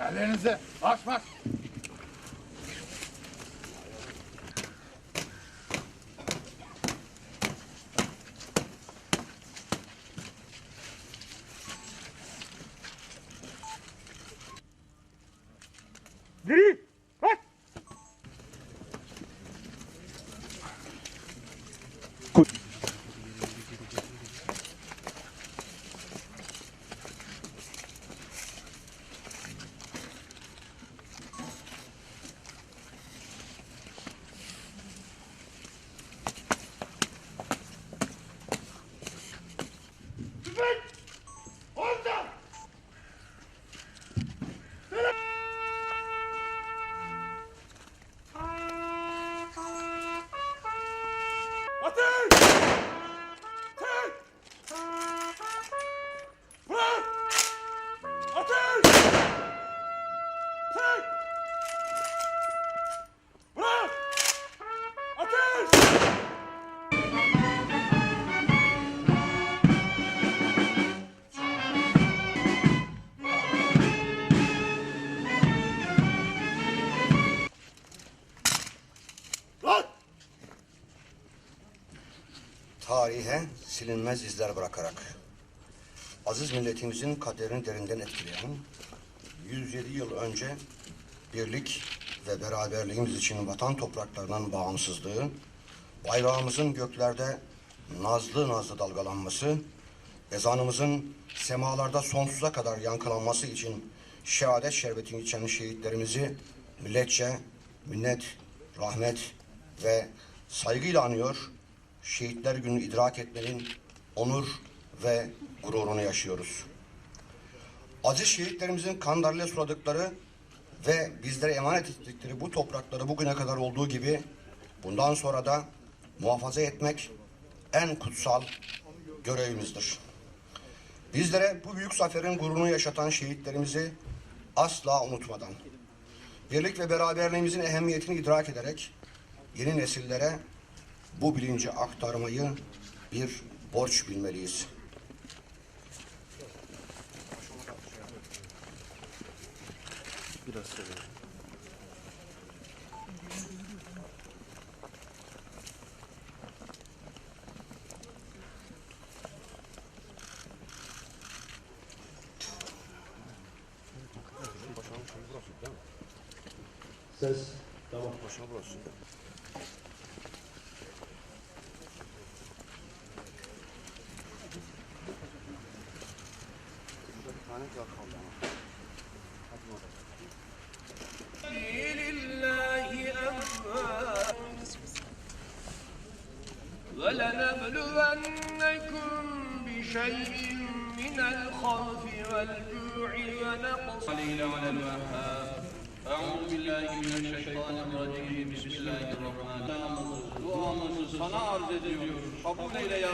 Ellerinizi aç bak. Geri! Ateş! Tarihe silinmez izler bırakarak aziz milletimizin kaderini derinden etkileyen 107 yıl önce birlik ve beraberliğimiz için vatan topraklarının bağımsızlığı, bayrağımızın göklerde nazlı nazlı dalgalanması, ezanımızın semalarda sonsuza kadar yankılanması için şehadet şerbetini içen şehitlerimizi milletçe minnet, rahmet ve saygıyla anıyor, Şehitler Günü idrak etmenin onur ve gururunu yaşıyoruz. Aziz şehitlerimizin kan darıyla suladıkları ve bizlere emanet ettikleri bu toprakları bugüne kadar olduğu gibi bundan sonra da muhafaza etmek en kutsal görevimizdir. Bizlere bu büyük zaferin gururunu yaşatan şehitlerimizi asla unutmadan, birlik ve beraberliğimizin ehemmiyetini idrak ederek yeni nesillere bu bilinci aktarmayı bir borç bilmeliyiz. Ses. Tamam. ولنبلونكم بشيء من الخوف والجوع ونقص علينا على الوهاب أعوذ بالله من الشيطان الرجيم بسم الله الرحمن الرحيم Duamızı sana arz ediyoruz. Kabul eyle ya.